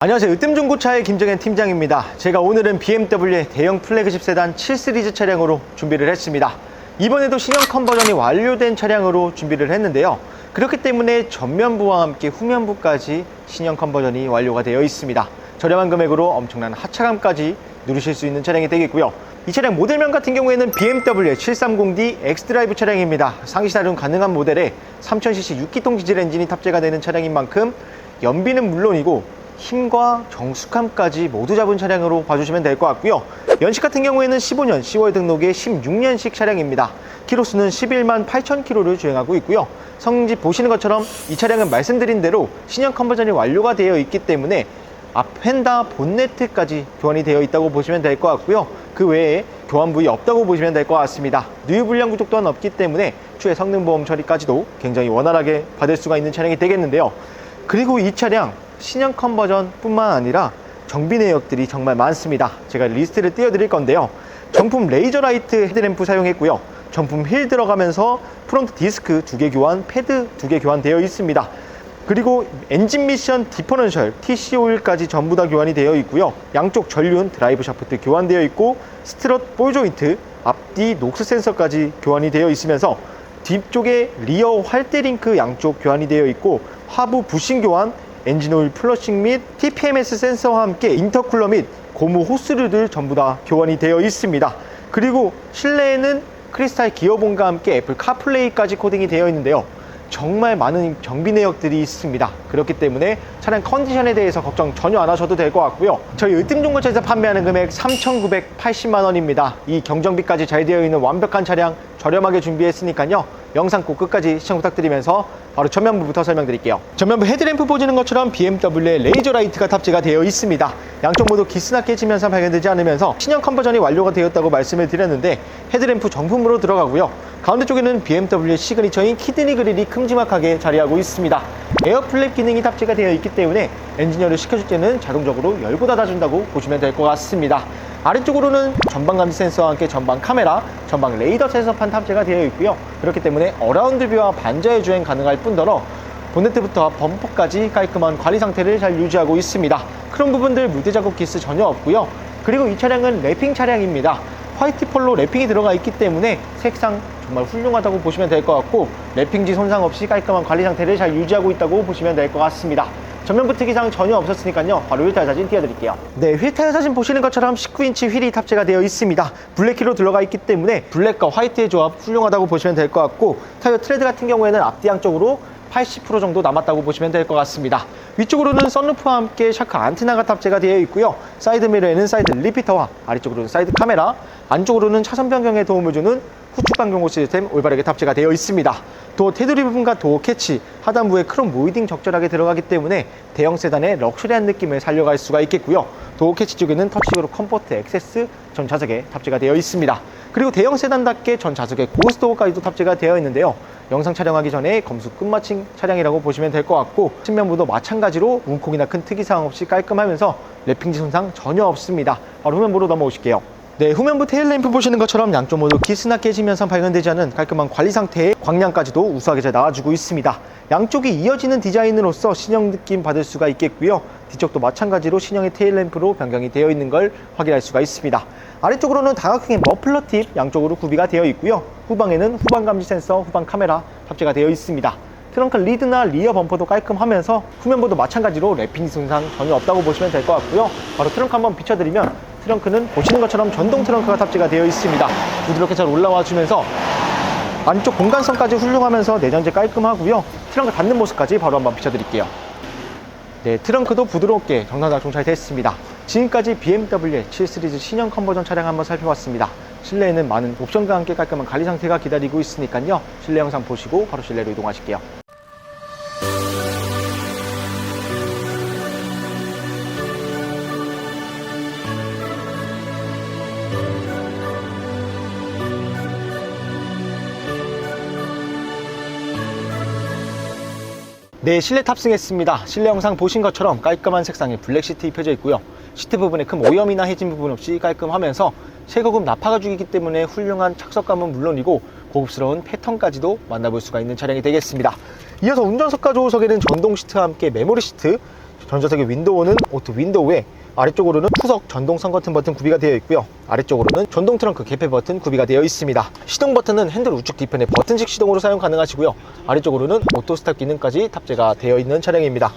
안녕하세요. 으뜸중고차의 김정현 팀장입니다. 제가 오늘은 BMW의 대형 플래그십 세단 7시리즈 차량으로 준비를 했습니다. 이번에도 신형 컨버전이 완료된 차량으로 준비를 했는데요. 그렇기 때문에 전면부와 함께 후면부까지 신형 컨버전이 완료가 되어 있습니다. 저렴한 금액으로 엄청난 하차감까지 누리실 수 있는 차량이 되겠고요. 이 차량 모델명 같은 경우에는 BMW 730D X드라이브 차량입니다. 상시 사륜 가능한 모델에 3000cc 6기통 디젤 엔진이 탑재가 되는 차량인 만큼 연비는 물론이고 힘과 정숙함까지 모두 잡은 차량으로 봐주시면 될 것 같고요. 연식 같은 경우에는 15년 10월 등록의 16년식 차량입니다. 키로수는 11만 8천 킬로를 주행하고 있고요. 성능집 보시는 것처럼 이 차량은 말씀드린 대로 신형 컨버전이 완료가 되어 있기 때문에 앞 휀다 본네트까지 교환이 되어 있다고 보시면 될 것 같고요. 그 외에 교환 부위 없다고 보시면 될 것 같습니다. 누유 불량 구독 또한 없기 때문에 추후에 성능 보험 처리까지도 굉장히 원활하게 받을 수가 있는 차량이 되겠는데요. 그리고 이 차량 신형 컨버전 뿐만 아니라 정비 내역들이 정말 많습니다. 제가 리스트를 띄워드릴 건데요. 정품 레이저 라이트 헤드램프 사용했고요. 정품 힐 들어가면서 프론트 디스크 두 개 교환, 패드 두 개 교환되어 있습니다. 그리고 엔진 미션 디퍼런셜 TCO일까지 전부 다 교환이 되어 있고요. 양쪽 전륜 드라이브 샤프트 교환되어 있고 스트럿 볼 조인트 앞뒤 녹스 센서까지 교환이 되어 있으면서 뒤쪽에 리어 활대 링크 양쪽 교환이 되어 있고 하부 부싱 교환, 엔진 오일 플러싱 및 TPMS 센서와 함께 인터쿨러 및 고무 호스류들 전부 다 교환이 되어 있습니다. 그리고 실내에는 크리스탈 기어본과 함께 애플 카플레이까지 코딩이 되어 있는데요. 정말 많은 정비 내역들이 있습니다. 그렇기 때문에 차량 컨디션에 대해서 걱정 전혀 안 하셔도 될 것 같고요. 저희 으뜸중고차에서 판매하는 금액 3,980만 원입니다. 이 경정비까지 잘 되어 있는 완벽한 차량 저렴하게 준비했으니까요. 영상 꼭 끝까지 시청 부탁드리면서 바로 전면부부터 설명드릴게요. 전면부 헤드램프 보시는 것처럼 BMW의 레이저 라이트가 탑재가 되어 있습니다. 양쪽 모두 기스나 깨지면서 발견되지 않으면서 신형 컨버전이 완료가 되었다고 말씀을 드렸는데 헤드램프 정품으로 들어가고요. 가운데 쪽에는 BMW의 시그니처인 키드니 그릴이 큼지막하게 자리하고 있습니다. 에어플랩 기능이 탑재가 되어 있기 때문에 엔지니어를 시켜줄 때는 자동적으로 열고 닫아준다고 보시면 될 것 같습니다. 아래쪽으로는 전방 감지 센서와 함께 전방 카메라, 전방 레이더 센서판 탑재가 되어 있고요. 그렇기 때문에 어라운드 뷰와 반자의 주행 가능할 뿐더러 본네트부터 범퍼까지 깔끔한 관리 상태를 잘 유지하고 있습니다. 크롬 부분들 물때 자국 기스 전혀 없고요. 그리고 이 차량은 랩핑 차량입니다. 화이트 폴로 랩핑이 들어가 있기 때문에 색상 정말 훌륭하다고 보시면 될 것 같고 랩핑지 손상 없이 깔끔한 관리 상태를 잘 유지하고 있다고 보시면 될 것 같습니다. 전면부 특이사항 전혀 없었으니까요. 바로 휠타일 사진 띄워드릴게요. 네, 휠타일 사진 보시는 것처럼 19인치 휠이 탑재가 되어 있습니다. 블랙키로 들어가 있기 때문에 블랙과 화이트의 조합 훌륭하다고 보시면 될 것 같고 타이어 트레드 같은 경우에는 앞뒤 양쪽으로 80% 정도 남았다고 보시면 될 것 같습니다. 위쪽으로는 썬루프와 함께 샤크 안테나가 탑재가 되어 있고요. 사이드 미러에는 사이드 리피터와 아래쪽으로는 사이드 카메라, 안쪽으로는 차선 변경에 도움을 주는 후측 방경호 시스템 올바르게 탑재가 되어 있습니다. 도어 테두리 부분과 도어 캐치, 하단부에 크롬 모이딩 적절하게 들어가기 때문에 대형 세단의 럭셔리한 느낌을 살려갈 수가 있겠고요. 도어 캐치 쪽에는 터치식으로 컴포트 액세스 전 좌석에 탑재가 되어 있습니다. 그리고 대형 세단답게 전 좌석에 고스트도어까지도 탑재가 되어 있는데요. 영상 촬영하기 전에 검수 끝마친 차량이라고 보시면 될 것 같고 측면부도 마찬가지로 움콕이나 큰 특이사항 없이 깔끔하면서 랩핑지 손상 전혀 없습니다. 바로 후면부로 넘어오실게요. 네, 후면부 테일 램프 보시는 것처럼 양쪽 모두 기스나 깨지면서 발견되지 않은 깔끔한 관리 상태의 광량까지도 우수하게 잘 나와주고 있습니다. 양쪽이 이어지는 디자인으로서 신형 느낌 받을 수가 있겠고요. 뒤쪽도 마찬가지로 신형의 테일 램프로 변경이 되어 있는 걸 확인할 수가 있습니다. 아래쪽으로는 다각형의 머플러 팁 양쪽으로 구비가 되어 있고요. 후방에는 후방 감지 센서, 후방 카메라 탑재가 되어 있습니다. 트렁크 리드나 리어 범퍼도 깔끔하면서 후면부도 마찬가지로 랩핑 손상 전혀 없다고 보시면 될 것 같고요. 바로 트렁크 한번 비춰드리면 트렁크는 보시는 것처럼 전동 트렁크가 탑재가 되어 있습니다. 부드럽게 잘 올라와 주면서 안쪽 공간성까지 훌륭하면서 내장재 깔끔하고요. 트렁크 닫는 모습까지 바로 한번 비춰드릴게요. 네, 트렁크도 부드럽게 정상 작동 잘 됐습니다. 지금까지 BMW의 7 시리즈 신형 컨버전 차량 한번 살펴봤습니다. 실내에는 많은 옵션과 함께 깔끔한 관리 상태가 기다리고 있으니까요. 실내 영상 보시고 바로 실내로 이동하실게요. 네, 실내 탑승했습니다. 실내 영상 보신 것처럼 깔끔한 색상의 블랙 시트 입혀져 있고요. 시트 부분에 큰 오염이나 해진 부분 없이 깔끔하면서 최고급 나파가 주기기 때문에 훌륭한 착석감은 물론이고 고급스러운 패턴까지도 만나볼 수가 있는 차량이 되겠습니다. 이어서 운전석과 조우석에는 전동 시트와 함께 메모리 시트, 전자석의 윈도우는 오토 윈도우에 아래쪽으로는 후석 전동 선 버튼 버튼 구비가 되어 있고요. 아래쪽으로는 전동 트렁크 개폐 버튼 구비가 되어 있습니다. 시동 버튼은 핸들 우측 뒤편에 버튼식 시동으로 사용 가능하시고요. 아래쪽으로는 오토 스탑 기능까지 탑재가 되어 있는 차량입니다.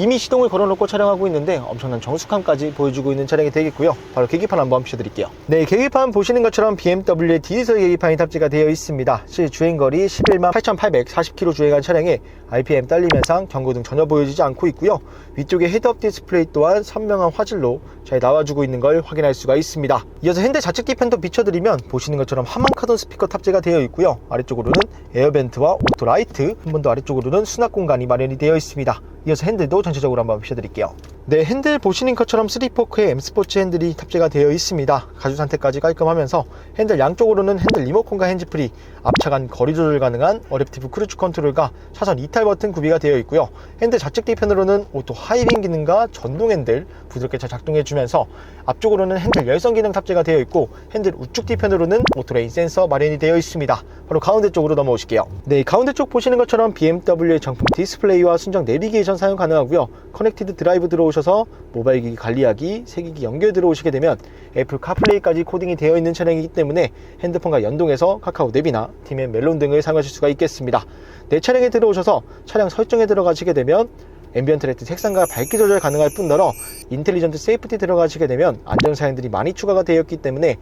이미 시동을 걸어놓고 촬영하고 있는데 엄청난 정숙함까지 보여주고 있는 차량이 되겠고요. 바로 계기판 한번 비춰드릴게요. 네, 계기판 보시는 것처럼 BMW의 디지털 계기판이 탑재가 되어 있습니다. 실 주행거리 11만 8,840km 주행한 차량에 RPM 딸림 현상, 경고등 전혀 보여지지 않고 있고요. 위쪽에 헤드업 디스플레이 또한 선명한 화질로 잘 나와주고 있는 걸 확인할 수가 있습니다. 이어서 핸들 좌측 뒤편도 비춰드리면 보시는 것처럼 하만 카돈 스피커 탑재가 되어 있고요. 아래쪽으로는 에어벤트와 오토 라이트, 한 번 더 아래쪽으로는 수납 공간이 마련이 되어 있습니다. 이어서 핸들도 전체적으로 한번 비춰드릴게요. 네, 핸들 보시는 것처럼 3포크의 M 스포츠 핸들이 탑재가 되어 있습니다. 가죽 상태까지 깔끔하면서 핸들 양쪽으로는 핸들 리모컨과 핸즈프리, 앞차간 거리 조절 가능한 어댑티브 크루즈 컨트롤과 차선 이탈 버튼 구비가 되어 있고요. 핸들 좌측 뒤편으로는 오토 하이빙 기능과 전동 핸들 부드럽게 잘 작동해 주면서 앞쪽으로는 핸들 열선 기능 탑재가 되어 있고 핸들 우측 뒤편으로는 오토 레인 센서 마련이 되어 있습니다. 바로 가운데 쪽으로 넘어오실게요. 네, 가운데 쪽 보시는 것처럼 BMW의 정품 디스플레이와 순정 내비게이션 사용 가능하고요. 커넥티드 드라이브 들어오셔서 모바일 기기 관리하기, 세기기 연결 들어오시게 되면 애플 카플레이까지 코딩이 되어 있는 차량이기 때문에 핸드폰과 연동해서 카카오 앱이나 팀의 멜론 등을 사용하실 수가 있겠습니다. 내 차량에 들어오셔서 차량 설정에 들어가시게 되면 앰비언트 라이트 색상과 밝기 조절 가능할 뿐더러 인텔리전트 세이프티 들어가시게 되면 안전 사양들이 많이 추가가 되었기 때문에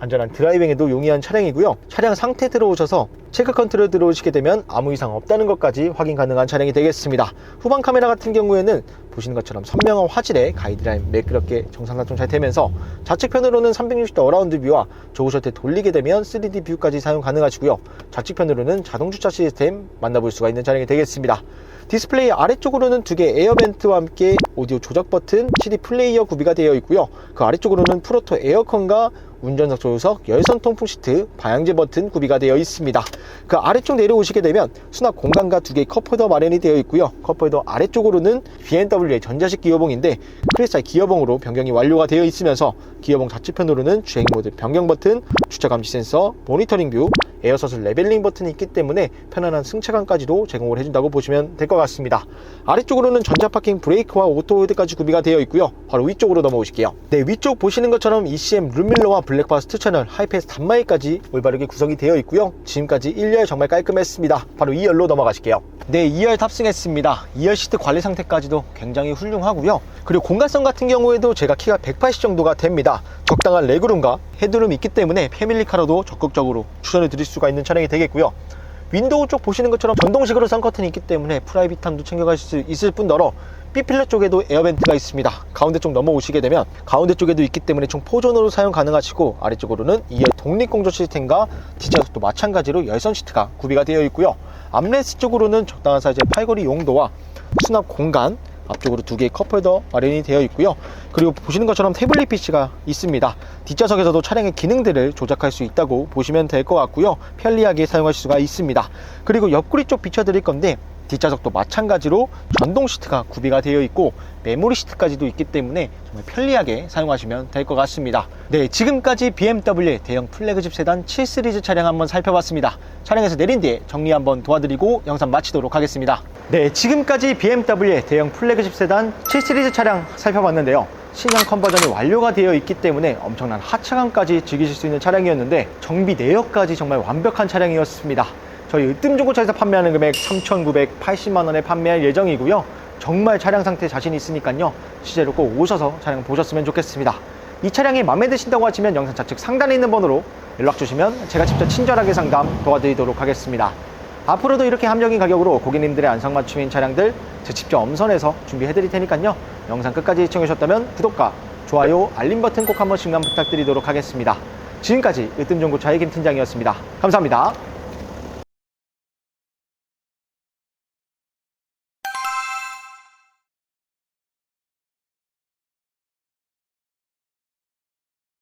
안전한 드라이빙에도 용이한 차량이고요. 차량 상태 들어오셔서 체크 컨트롤 들어오시게 되면 아무 이상 없다는 것까지 확인 가능한 차량이 되겠습니다. 후방 카메라 같은 경우에는 보시는 것처럼 선명한 화질에 가이드라인 매끄럽게 정상 작동 잘 되면서 좌측편으로는 360도 어라운드 뷰와 조그 셔틀 돌리게 되면 3D 뷰까지 사용 가능하시고요. 좌측편으로는 자동 주차 시스템 만나볼 수가 있는 차량이 되겠습니다. 디스플레이 아래쪽으로는 두 개의 에어벤트와 함께 오디오 조작 버튼, CD 플레이어 구비가 되어 있고요. 그 아래쪽으로는 프로토 에어컨과 운전석 조수석, 열선 통풍 시트, 방향제 버튼 구비가 되어 있습니다. 그 아래쪽 내려오시게 되면 수납 공간과 두 개의 컵홀더 마련이 되어 있고요. 컵홀더 아래쪽으로는 BMW의 전자식 기어봉인데 크리스탈 기어봉으로 변경이 완료가 되어 있으면서 기어봉 좌측편으로는 주행 모드 변경 버튼, 주차 감지 센서, 모니터링 뷰, 에어서슬 레벨링 버튼이 있기 때문에 편안한 승차감까지도 제공을 해준다고 보시면 될 것 같습니다. 아래쪽으로는 전자 파킹 브레이크와 오토 홀드까지 구비가 되어 있고요. 바로 위쪽으로 넘어오실게요. 네, 위쪽 보시는 것처럼 ECM 룸밀러와 블랙바스트 채널, 하이패스 단마이까지 올바르게 구성이 되어 있고요. 지금까지 1열 정말 깔끔했습니다. 바로 2열로 넘어가실게요. 네, 2열 탑승했습니다. 2열 시트 관리 상태까지도 굉장히 훌륭하고요. 그리고 공간성 같은 경우에도 제가 키가 180 정도가 됩니다. 적당한 레그룸과 헤드룸이 있기 때문에 패밀리카로도 적극적으로 추천을 드릴 수가 있는 차량이 되겠고요. 윈도우 쪽 보시는 것처럼 전동식으로 선 커튼이 있기 때문에 프라이빗함도 챙겨가실 수 있을 뿐더러 B필러 쪽에도 에어벤트가 있습니다. 가운데 쪽 넘어오시게 되면 가운데 쪽에도 있기 때문에 총 포전으로 사용 가능하시고 아래쪽으로는 2열 독립공조 시스템과 뒷좌석도 마찬가지로 열선 시트가 구비가 되어 있고요. 암레스 쪽으로는 적당한 사이즈의 팔걸이 용도와 수납 공간 앞쪽으로 두 개의 컵홀더 마련이 되어 있고요. 그리고 보시는 것처럼 태블릿 PC가 있습니다. 뒷좌석에서도 차량의 기능들을 조작할 수 있다고 보시면 될 것 같고요. 편리하게 사용하실 수가 있습니다. 그리고 옆구리 쪽 비춰드릴 건데 뒷좌석도 마찬가지로 전동 시트가 구비가 되어 있고 메모리 시트까지도 있기 때문에 정말 편리하게 사용하시면 될 것 같습니다. 네, 지금까지 BMW 대형 플래그십 세단 7 시리즈 차량 한번 살펴봤습니다. 차량에서 내린 뒤에 정리 한번 도와드리고 영상 마치도록 하겠습니다. 네, 지금까지 BMW 대형 플래그십 세단 7 시리즈 차량 살펴봤는데요. 신형 컨버전이 완료가 되어 있기 때문에 엄청난 하차감까지 즐기실 수 있는 차량이었는데 정비 내역까지 정말 완벽한 차량이었습니다. 저희 으뜸중고차에서 판매하는 금액 3,980만원에 판매할 예정이고요. 정말 차량 상태 자신 있으니까요. 실제로 꼭 오셔서 차량 보셨으면 좋겠습니다. 이 차량이 마음에 드신다고 하시면 영상 좌측 상단에 있는 번호로 연락 주시면 제가 직접 친절하게 상담 도와드리도록 하겠습니다. 앞으로도 이렇게 합리적인 가격으로 고객님들의 안성맞춤인 차량들 제 직접 엄선해서 준비해 드릴 테니까요. 영상 끝까지 시청해 주셨다면 구독과 좋아요, 알림 버튼 꼭 한 번씩만 부탁드리도록 하겠습니다. 지금까지 으뜸중고차의 김 팀장이었습니다. 감사합니다.